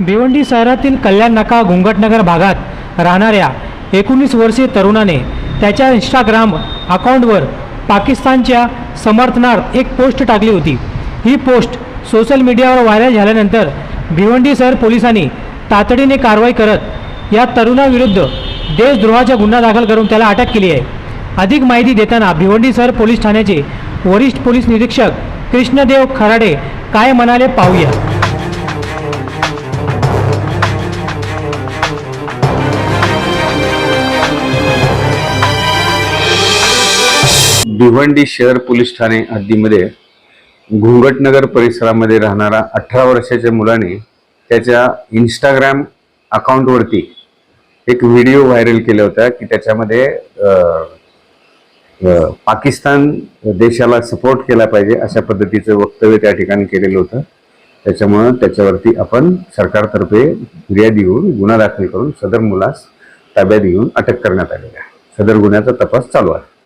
भिवंडी शहरातील कल्याण नाका घुंगटनगर भागात राहणाऱ्या एकोणीस वर्षीय तरुणाने त्याच्या इंस्टाग्राम अकाउंटवर पाकिस्तानच्या समर्थनार्थ एक पोस्ट टाकली होती. ही पोस्ट सोशल मीडियावर व्हायरल झाल्यानंतर भिवंडी शहर पोलिसांनी तातडीने कारवाई करत या तरुणाविरुद्ध देशद्रोहाचा गुन्हा दाखल करून त्याला अटक केली आहे. अधिक माहिती देताना भिवंडी शहर पोलीस ठाण्याचे वरिष्ठ पोलीस निरीक्षक कृष्णदेव खराडे काय म्हणाले पाहूया. भिवंडी शहर पोलीस ठाणे हद्दीमध्ये घुंगटनगर परिसरामध्ये राहणारा अठरा वर्षाच्या मुलाने त्याच्या इंस्टाग्राम अकाउंटवरती एक व्हिडिओ व्हायरल केला होता की त्याच्यामध्ये पाकिस्तान देशाला सपोर्ट केला पाहिजे अशा पद्धतीचं वक्तव्य त्या ठिकाणी केलेलं होतं. त्याच्यामुळं त्याच्यावरती आपण सरकारतर्फे फिर्याद घेऊन गुन्हा दाखल करून सदर मुलास ताब्यात घेऊन अटक करण्यात आलेली आहे. सदर गुन्ह्याचा तपास चालू आहे.